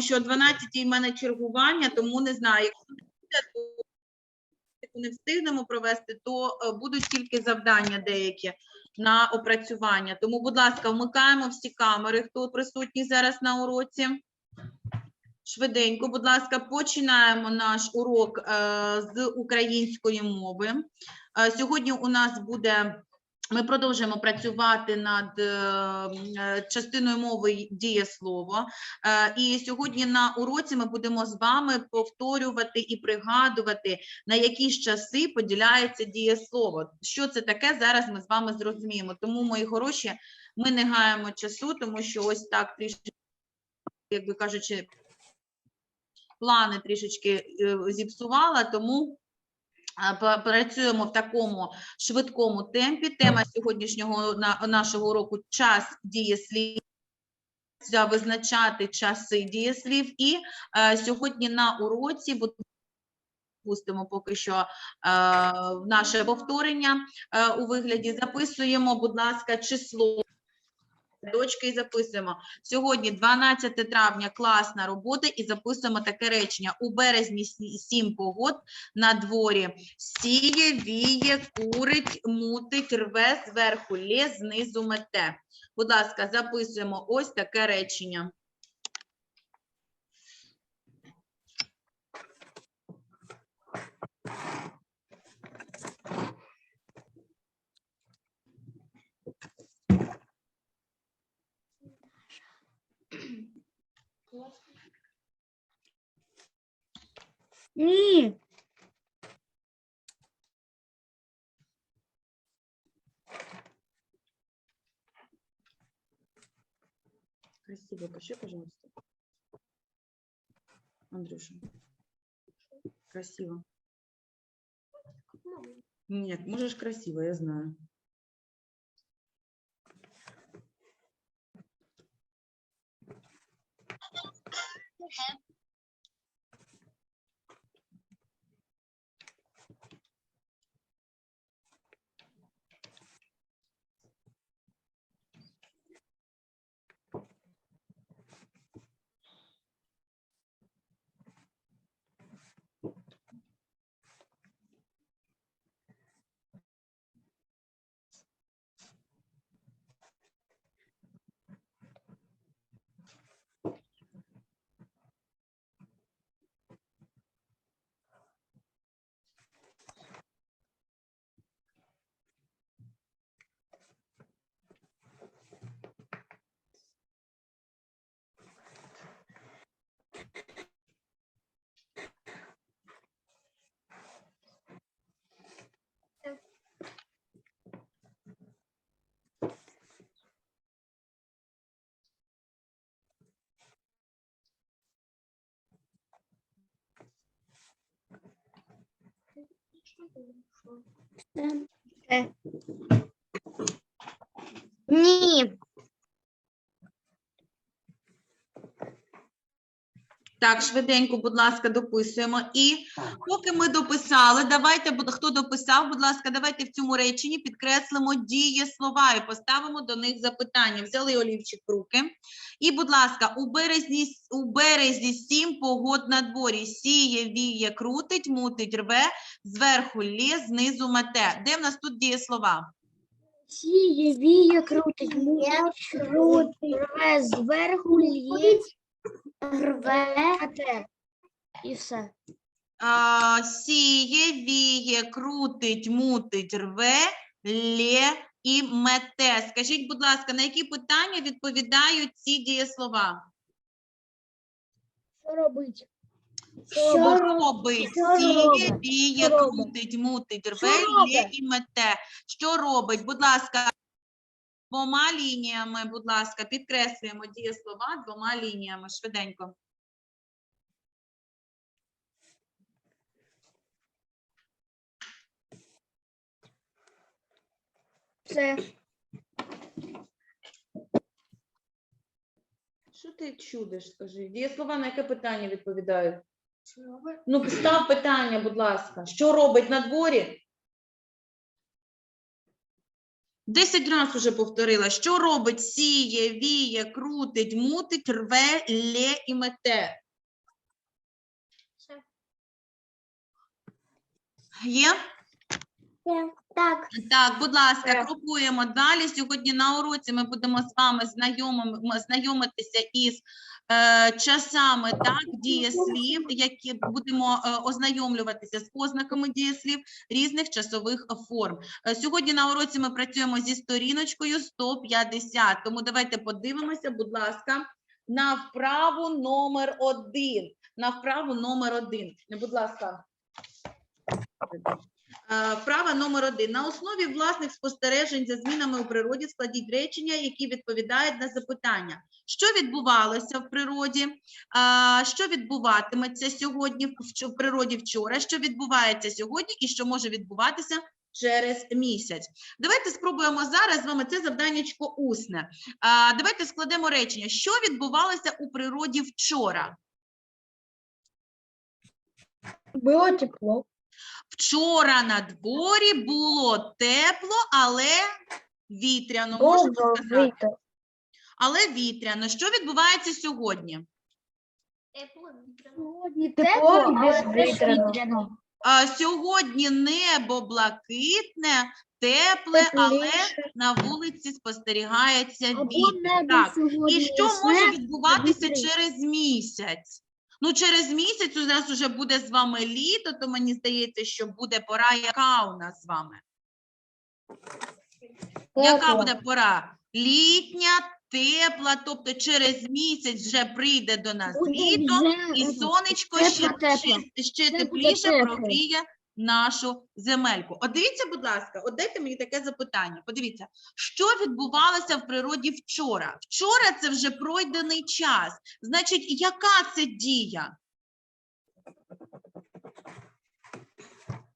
що о 12-й в мене чергування, тому не знаю, якщо буде, не встигнемо провести, то е, будуть тільки завдання деякі на опрацювання. Тому, будь ласка, вмикаємо всі камери, хто присутній зараз на уроці. Швиденько, будь ласка, починаємо наш урок е, з української мови. Е, Сьогодні у нас буде ми продовжуємо працювати над е, е, частиною мови дієслово. Е, І сьогодні на уроці ми будемо з вами повторювати і пригадувати, на які часи поділяється дієслово. Що це таке? Зараз ми з вами зрозуміємо. Тому, мої хороші, ми не гаємо часу, тому що ось так трішки, як би кажучи, плани трішечки зіпсувала, тому працюємо в такому швидкому темпі. Тема сьогоднішнього на, нашого уроку час дієслів. Визначати часи дієслів. І е, сьогодні на уроці будемо пустимо поки що е, наше повторення е, у вигляді. Записуємо, будь ласка, число. Дочки і записуємо. Сьогодні 12 травня, класна робота, і записуємо таке речення. У березні сім погод на дворі. Сіє, віє, курить, мутить, рве, зверху лє, знизу мете. Будь ласка, записуємо ось таке речення. Ні. Красиво пиши, пожалуйста. Андрюша. Красиво. Нет, можешь красиво, я знаю. Е. Ні. Так, швиденько, будь ласка, дописуємо. І поки ми дописали, давайте, хто дописав, будь ласка, давайте в цьому реченні підкреслимо дієслова і поставимо до них запитання. Взяли олівчик в руки. І, будь ласка, у березні, у березні сім погод на дворі. Сіє, віє, крутить, мутить, рве, зверху лє, знизу мете. Де в нас тут дієслова? Сіє, віє, крутить, мутить, рве зверху, лє, рве. І все. А, сіє, віє, крутить, мутить, рве, лє і мете. Скажіть, будь ласка, на які питання відповідають ці дієслова? Що робить? Що робить? що Сіє, робить? віє, Що крутить, мутить, рве, лє і мете. Що робить? Будь ласка, двома лініями, будь ласка, підкреслюємо дієслова двома лініями. Швиденько. Все. Що ти чудиш, скажи? Дієслова на яке питання відповідають? Ну, став питання, будь ласка. Що робить на дворі? Десять разів уже повторила. Що робить? Сіє, віє, крутить, мутить, рве, лє і мете. Є? Так. Так, будь ласка, крокуємо далі. Сьогодні на уроці ми будемо з вами знайомим- знайомитися із часами так, дієслів, які будемо е, ознайомлюватися з ознаками дієслів різних часових форм. Е, сьогодні на уроці ми працюємо зі сторіночкою 150. Тому давайте подивимося, будь ласка, на вправу номер один. На вправу номер один. Е, Будь ласка. Е, Вправа номер один. На основі власних спостережень за змінами у природі складіть речення, які відповідають на запитання. Що відбувалося в природі? Що відбуватиметься сьогодні в природі вчора? Що відбувається сьогодні і що може відбуватися через місяць? Давайте спробуємо зараз з вами це завданнячко усне. Давайте складемо речення. Що відбувалося у природі вчора? Було тепло. Вчора на дворі було тепло, але вітряно. Можемо сказати. Але вітряно. Що відбувається сьогодні? Сьогодні Тепло тепло, але вітряно. Сьогодні небо блакитне, тепле, але на вулиці спостерігається вітер. Так. І що може відбуватися через місяць? Ну, через місяць у нас вже буде з вами літо, то мені здається, що буде пора, яка у нас з вами? Яка буде пора? Літня, тепла, тобто через місяць вже прийде до нас літо, і е, сонечко ще, ще, ще тепліше прогріє нашу земельку. От дивіться, будь ласка, от дайте мені таке запитання. Подивіться, що відбувалося в природі вчора? Вчора це вже пройдений час. Значить, яка це дія?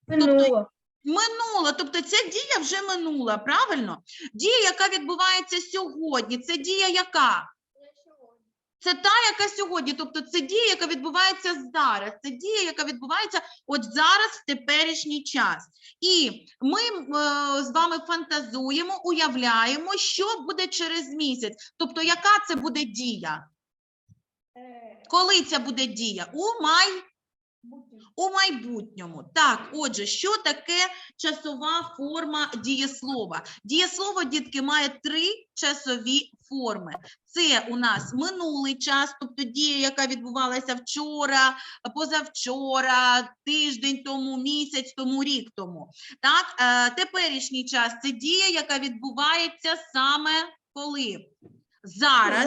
Минуло. Минула, тобто ця дія вже минула, правильно? Дія, яка відбувається сьогодні, це дія яка? Це та, яка сьогодні, тобто це дія, яка відбувається зараз. Це дія, яка відбувається от зараз в теперішній час. І ми е, з вами фантазуємо, уявляємо, що буде через місяць. Тобто, яка це буде дія? Коли це буде дія? У май. У майбутньому. Так, отже, що таке часова форма дієслова? Дієслово, дітки, має три часові форми. Це у нас минулий час, тобто дія, яка відбувалася вчора, позавчора, тиждень тому, місяць тому, рік тому. Так, е, теперішній час це дія, яка відбувається саме коли? Зараз,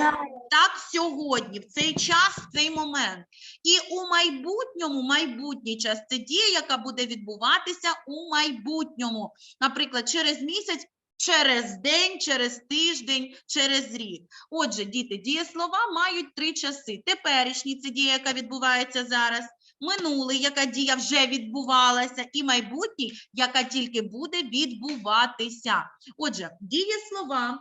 так, сьогодні, в цей час, в цей момент. І у майбутньому, майбутній час це дія, яка буде відбуватися у майбутньому. Наприклад, через місяць, через день, через тиждень, через рік. Отже, діти, дієслова мають три часи. Теперішній це дія, яка відбувається зараз. Минулий, яка дія вже відбувалася, і майбутній, яка тільки буде відбуватися. Отже, дієслова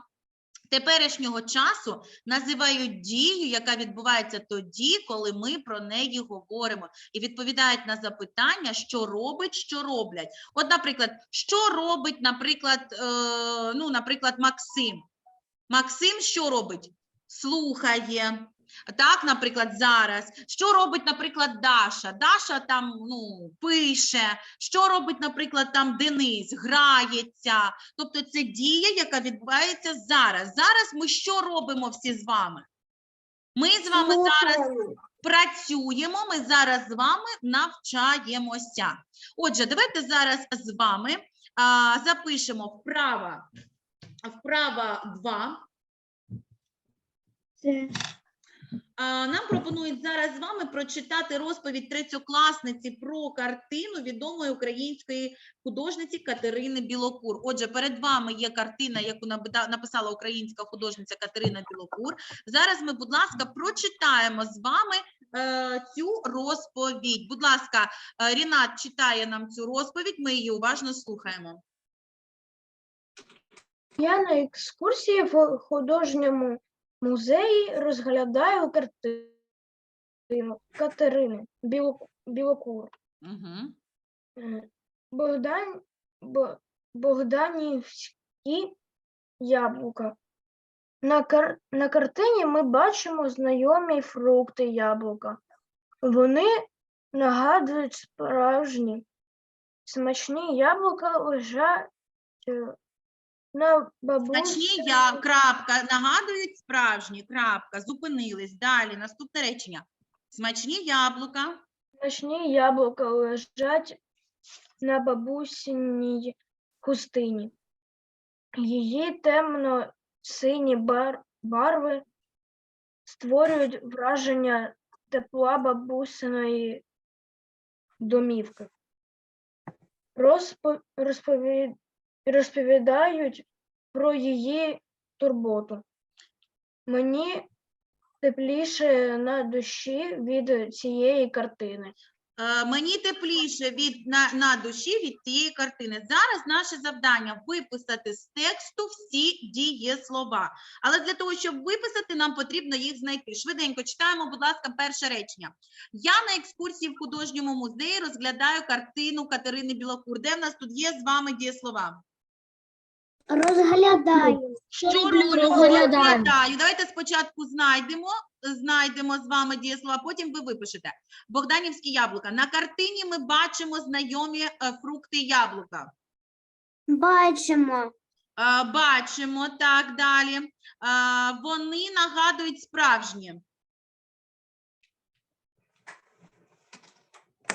теперішнього часу називають дію, яка відбувається тоді, коли ми про неї говоримо, і відповідають на запитання, що робить, що роблять. От, наприклад, що робить, наприклад, е, ну, наприклад, Максим. Максим що робить? Слухає. Так, наприклад, зараз. Що робить, наприклад, Даша? Даша там ну, пише. Що робить, наприклад, там Денис? Грається. Тобто це дія, яка відбувається зараз. Зараз ми що робимо всі з вами? Ми з вами зараз працюємо, ми зараз з вами навчаємося. Отже, давайте зараз з вами а, запишемо вправа, вправа 2. Це Нам пропонують зараз з вами прочитати розповідь третьокласниці про картину відомої української художниці Катерини Білокур. Отже, перед вами є картина, яку написала українська художниця Катерина Білокур. Зараз ми, будь ласка, прочитаємо з вами е, цю розповідь. Будь ласка, е, Рінат читає нам цю розповідь. Ми її уважно слухаємо. Я на екскурсії в художньому музеї розглядаю картину Катерини Білоку- Білокур. Угу. Богдан, Бо- Богданівські яблука. На, кар... на картині ми бачимо знайомі фрукти яблука. Вони нагадують справжні. Смачні яблука лежать е, на бабусі. Смачні я, крапка, нагадують справжні, крапка, зупинились. Далі, наступне речення. Смачні яблука. Смачні яблука лежать на бабусиній хустині. Її темно-сині бар... барви створюють враження тепла бабусиної домівки. Розпо... розпові... Розповідають про її турботу. Мені тепліше на душі від цієї картини. Е, Мені тепліше від на, на душі від цієї картини. Зараз наше завдання виписати з тексту всі дієслова. Але для того, щоб виписати, нам потрібно їх знайти. Швиденько читаємо, будь ласка, перше речення. Я на екскурсії в художньому музеї розглядаю картину Катерини Білокур. Де в нас тут є з вами дієслова? Розглядаю. Що роблю? Розглядаю. Давайте спочатку знайдемо, знайдемо з вами дієслова, потім ви випишете. Богданівські яблука. На картині ми бачимо знайомі е, фрукти яблука. Бачимо. Е, Бачимо так далі. Е, Вони нагадують справжні.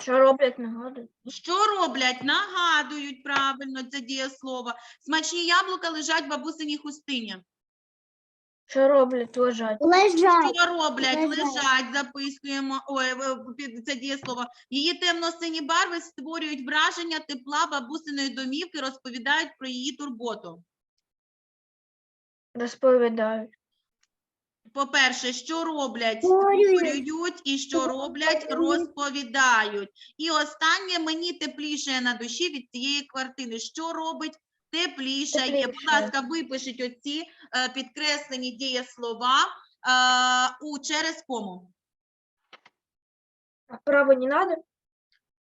Що роблять нагадують? Що роблять? Нагадують правильно це дієслово. Смачні яблука лежать в бабусиній хустині. Що роблять лежать? Лежать. Що роблять? Лежать. Лежать, записуємо. Ой, е, під це дієслово. Її темно-сині барви створюють враження тепла бабусиної домівки, розповідають про її турботу. Розповідають. По-перше, що роблять? Створюють. І що роблять? Розповідають. І останнє мені тепліше на душі від цієї квартири. Що робить? Тепліше є. Будь ласка, випишіть оці е, підкреслені дієслова е, у через кому. Вправо не надо?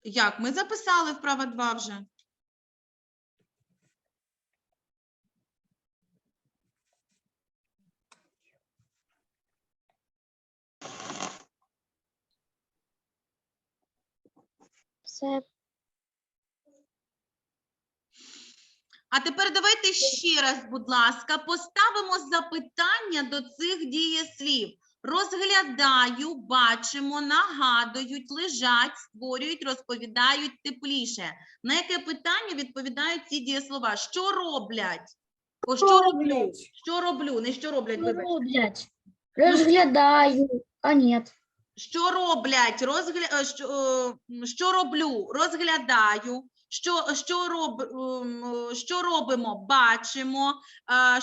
Як? Ми записали вправо 2 вже. Все. А тепер давайте ще раз, будь ласка, поставимо запитання до цих дієслів. Розглядаю, бачимо, нагадують, лежать, створюють, розповідають тепліше. На яке питання відповідають ці дієслова? Що роблять? О, що роблю? Що роблю? Не що роблять, вибач. Роблять. Розглядаю. А нет. Що роблять? Розгля... е, Що, е, що роблю? Розглядаю. Що, що, роб... ем, е, що робимо? Бачимо.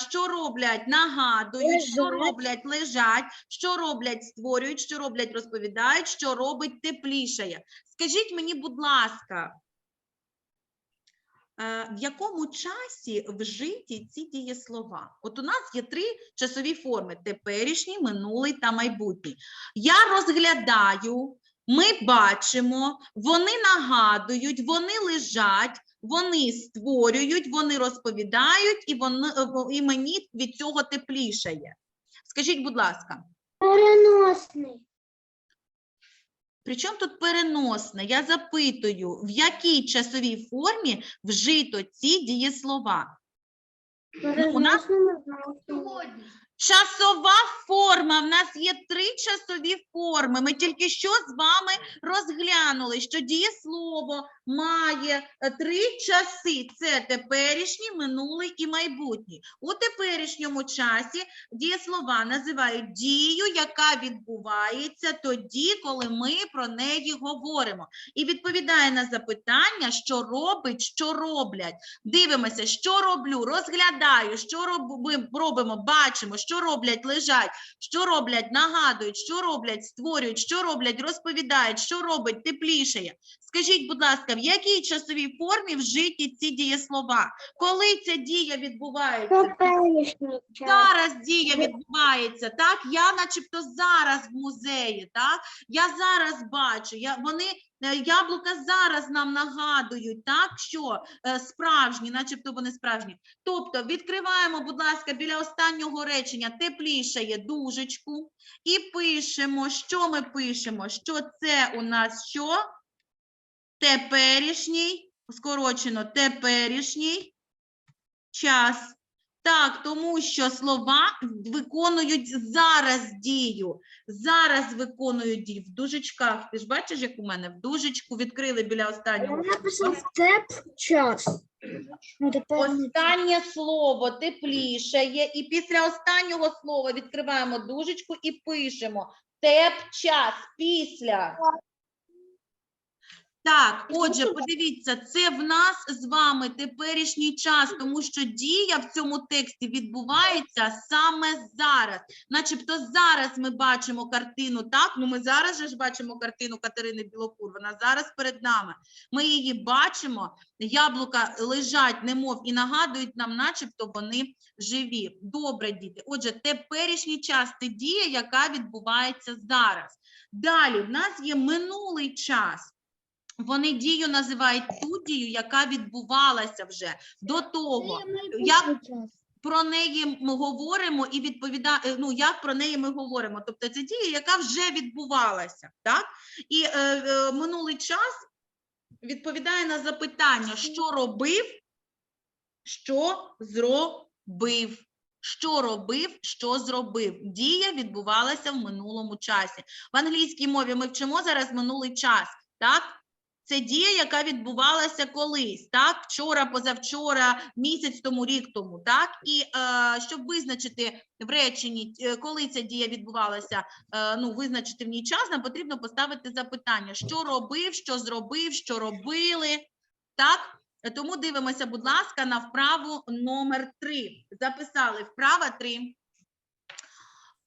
Що роблять? Нагадують. Що роблять? Лежать. Що роблять? Створюють. Що роблять? Розповідають. Що робить? Теплішає. Скажіть мені, будь ласка, в якому часі вжиті ці дієслова? От у нас є три часові форми: теперішній, минулий та майбутній. Я розглядаю, ми бачимо, вони нагадують, вони лежать, вони створюють, вони розповідають, і, вони, е, і мені від цього теплішає. Скажіть, будь ласка, Переносний. При чому тут переносне? Я запитую, в якій часовій формі вжито ці дієслова? Ну, у нас- Сьогодні. Часова форма. В нас є три часові форми. Ми тільки що з вами розглянули, що дієслово має е, три часи: це теперішній, минулий і майбутній. У теперішньому часі дієслова називають дію, яка відбувається тоді, коли ми про неї говоримо. І відповідає на запитання, що робить, що роблять. Дивимося, що роблю, розглядаю, що робимо, бачимо, що роблять, лежать, що роблять, нагадують, що роблять, створюють, що роблять, розповідають, що робить, теплішає. Скажіть, будь ласка, в якій часовій формі вжиті ці дієслова? Коли ця дія відбувається? Зараз дія відбувається, так? Я начебто зараз в музеї, так? Я зараз бачу, я, вони, е, яблука зараз нам нагадують, так, що е, справжні, начебто вони справжні. Тобто відкриваємо, будь ласка, біля останнього речення теплішає дужечку і пишемо, що ми пишемо, що це у нас що? Теперішній, скорочено, теперішній час. Так, тому що слова виконують зараз дію. Зараз виконують дію. В дужечках. Ти ж бачиш, як у мене в дужечку відкрили біля останнього. Я написав степ час. Ну, Останнє слово теплішає, і після останнього слова відкриваємо дужечку і пишемо теп час після. Так, отже, подивіться, це в нас з вами теперішній час, тому що дія в цьому тексті відбувається саме зараз. Начебто зараз ми бачимо картину, так? Ну ми зараз же ж бачимо картину Катерини Білокур, вона зараз перед нами. Ми її бачимо, яблука лежать, немов і нагадують нам, начебто вони живі. Добре, діти. Отже, теперішній час це дія, яка відбувається зараз. Далі в нас є минулий час. Вони дію називають ту дію, яка відбувалася вже до того. як Про неї ми говоримо і відповіда... е, ну, як про неї ми говоримо. Тобто це дія, яка вже відбувалася. Так? І е, е, минулий час відповідає на запитання, що робив, що зробив. Що робив, що зробив. Дія відбувалася в минулому часі. В англійській мові ми вчимо зараз минулий час. Так? Це дія, яка відбувалася колись, так? Вчора, позавчора, місяць тому, рік тому, так? І е, щоб визначити в реченні, е, коли ця дія відбувалася, е, ну, визначити в ній час, нам потрібно поставити запитання, що робив, що зробив, що робили, так? Тому дивимося, будь ласка, на вправу номер 3. Записали вправа 3.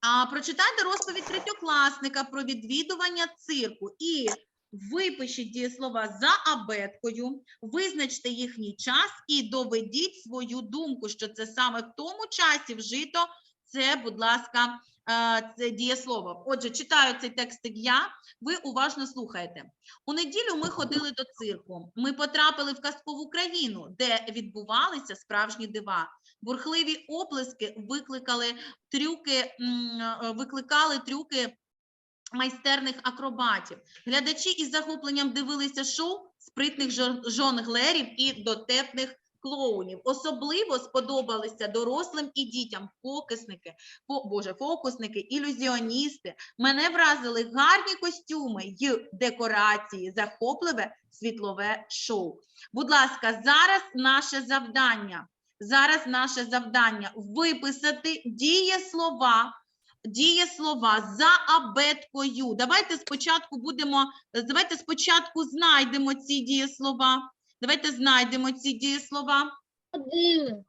А, прочитайте розповідь третьокласника про відвідування цирку і випишіть дієслова за абеткою, визначте їхній час і доведіть свою думку, що це саме в тому часі вжито це, будь ласка, е, це дієслово. Отже, читаю цей текстик я, ви уважно слухаєте. У неділю ми ходили до цирку. Ми потрапили в казкову країну, де відбувалися справжні дива. Бурхливі оплески викликали трюки, е, викликали трюки майстерних акробатів. Глядачі із захопленням дивилися шоу спритних жон- жонглерів і дотепних клоунів. Особливо сподобалися дорослим і дітям фокусники, фо, боже, фокусники, ілюзіоністи. Мене вразили гарні костюми й декорації, захопливе світлове шоу. Будь ласка, зараз наше завдання. Зараз наше завдання виписати дієслова дієслова за абеткою. Давайте спочатку будемо, давайте спочатку знайдемо ці дієслова. Давайте знайдемо ці дієслова.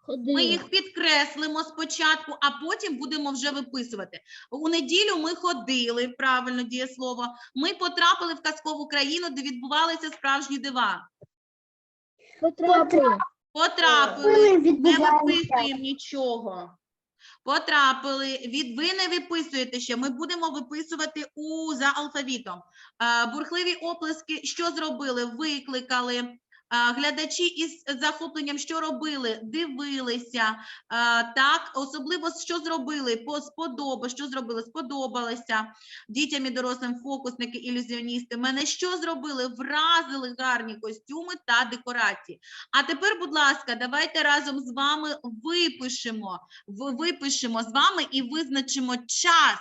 ходили, Ми їх підкреслимо спочатку, а потім будемо вже виписувати. У неділю ми ходили, правильно дієслово. Ми потрапили в казкову країну, де відбувалися справжні дива. Потрапили. Потрапили. Не відбувалися. виписуємо нічого. Потрапили. Від ви не виписуєте ще. Ми будемо виписувати у за алфавітом. Бурхливі оплески, що зробили? Викликали. Глядачі із захопленням, що робили? Дивилися. Так, особливо що зробили? По сподоба. Що зробили? Сподобалося. Дітям і дорослим фокусники, ілюзіоністи. Мене що зробили? Вразили гарні костюми та декорації. А тепер, будь ласка, давайте разом з вами випишемо, випишемо з вами і визначимо час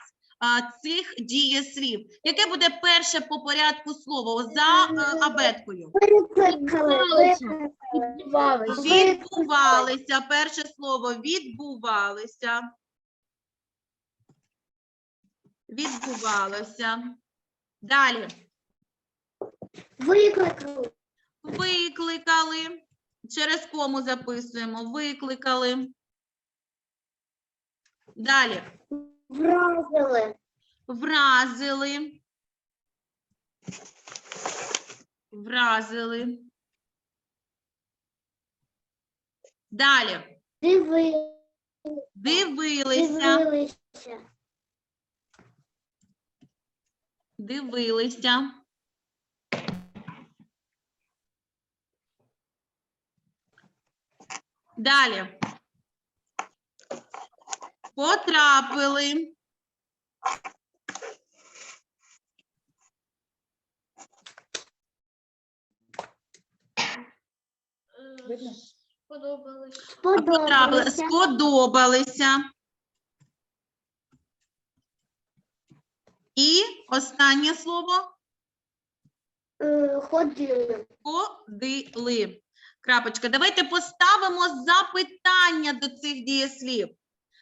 цих дієслів. Яке буде перше по порядку слово за е, абеткою? Відбувалися. Відбувалися. Перше слово відбувалися. Відбувалося. Далі. Викликали. Викликали. Через кому записуємо. Викликали. Далі. Вразили. Вразили. Вразили. Далі. Диви. Дивилися. Дивилися. Дивилися. Далі. Потрапили. Потрапили. Сподобалися. Сподобалися. І останнє слово Е, Ходили. ходили. Крапочка. Давайте поставимо запитання до цих дієслів.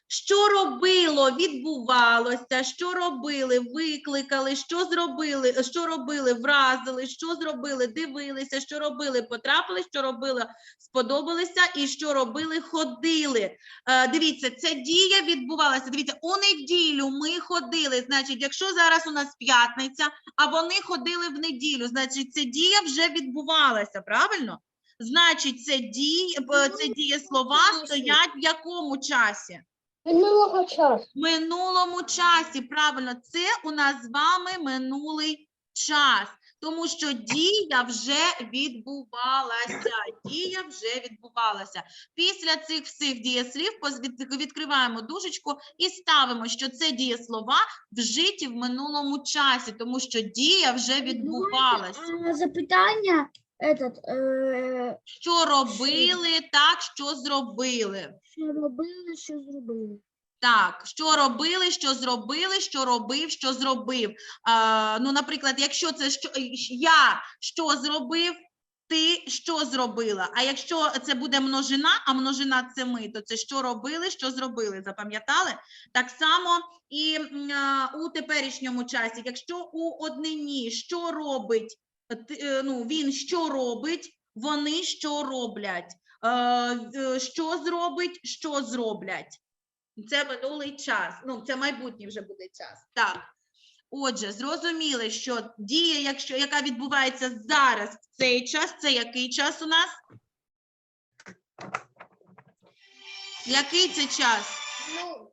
Що робило, відбувалося, що робили, викликали, що зробили, що робили, вразили, що зробили, дивилися, що робили, потрапили, що робили, сподобалися, і що робили, ходили. Е, дивіться, ця дія відбувалася. Дивіться, у неділю ми ходили. Значить, якщо зараз у нас п'ятниця, а вони ходили в неділю, значить, ця дія вже відбувалася, правильно? Значить, це дії, е, це дієслова стоять в якому часі? Минулого часу. минулому часі. Правильно, це у нас з вами минулий час, тому що дія вже відбувалася. Дія вже відбувалася. Після цих всіх дієслів відкриваємо дужечку і ставимо, що це дієслова вжиті в минулому часі, тому що дія вже відбувалася. А запитання этот, е, Що робили, так, що зробили. що робили, що зробили. Так, що робили, що зробили, що робив, що зробив. А, ну, наприклад, якщо це що я що зробив, ти що зробила. А якщо це буде множина, а множина це ми, то це що робили, що зробили. Запам'ятали? Так само і м, а, у теперішньому часі, якщо у однині що робить, ну, він що робить, вони що роблять. Е, е, що зробить, що зроблять. Це минулий час. Ну, це майбутній вже буде час. Так. Отже, зрозуміли, що дія, якщо, яка відбувається зараз в цей час, це який час у нас? Який це час? Ну,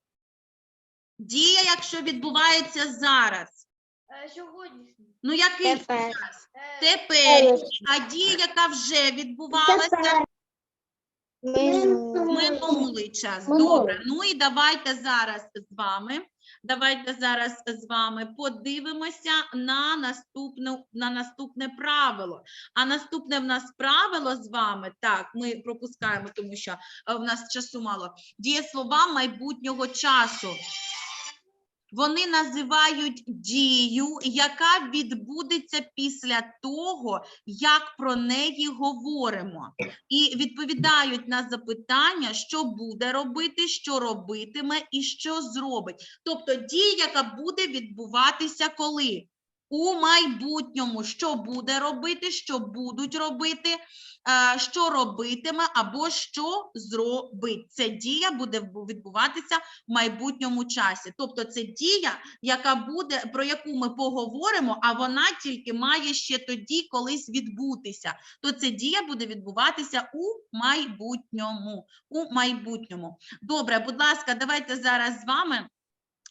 Дія, якщо відбувається зараз. е, сьогоднішній. Ну, який Тепер. час? Е, Тепер. А дія, яка вже відбувалася, минулий час. Минулий. Добре. Ну і давайте зараз з вами. Давайте зараз з вами подивимося на наступне, на наступне правило. А наступне в нас правило з вами, так, ми пропускаємо, тому що е, в нас часу мало. Дієслова майбутнього часу. Вони називають дію, яка відбудеться після того, як про неї говоримо і відповідають на запитання, що буде робити, що робитиме і що зробить. Тобто дія, яка буде відбуватися коли? У майбутньому, що буде робити, що будуть робити, е, що робитиме або що зробить. Ця дія буде відбуватися в майбутньому часі. Тобто це дія, яка буде, про яку ми поговоримо, а вона тільки має ще тоді колись відбутися то ця дія буде відбуватися у майбутньому. У майбутньому. Добре, будь ласка, давайте зараз з вами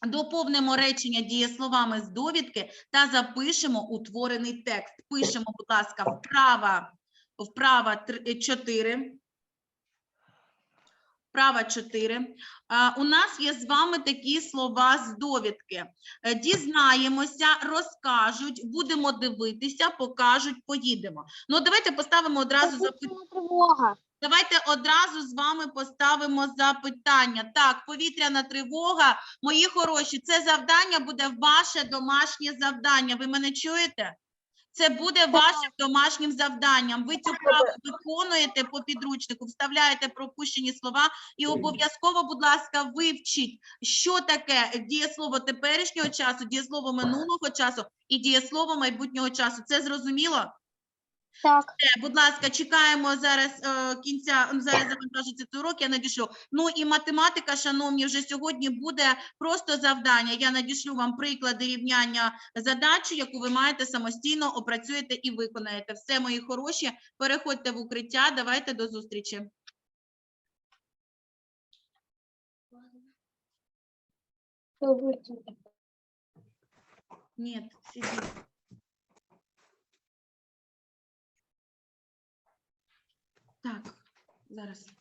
доповнимо речення дієсловами з довідки та запишемо утворений текст. Пишемо, будь ласка, вправа, вправа 4. Вправа 4. А, у нас є з вами такі слова з довідки. Е, Дізнаємося, розкажуть, будемо дивитися, покажуть, поїдемо. Ну, давайте поставимо одразу запитання. Тривога. Давайте одразу з вами поставимо запитання. Так, повітряна тривога, мої хороші, це завдання буде ваше домашнє завдання. Ви мене чуєте? Це буде вашим домашнім завданням. Ви цю праву виконуєте по підручнику, вставляєте пропущені слова і обов'язково, будь ласка, вивчіть, що таке дієслово теперішнього часу, дієслово минулого часу і дієслово майбутнього часу. Це зрозуміло? Так. Все, будь ласка, чекаємо зараз е, кінця. ну, Зараз завантажиться цей урок. Я надішлю. Ну і математика, шановні, вже сьогодні буде просто завдання. Я надішлю вам приклади рівняння задачі, яку ви маєте самостійно опрацюєте і виконаєте. Все, мої хороші. Переходьте в укриття. Давайте до зустрічі. Ні, сидіть. Так, зараз.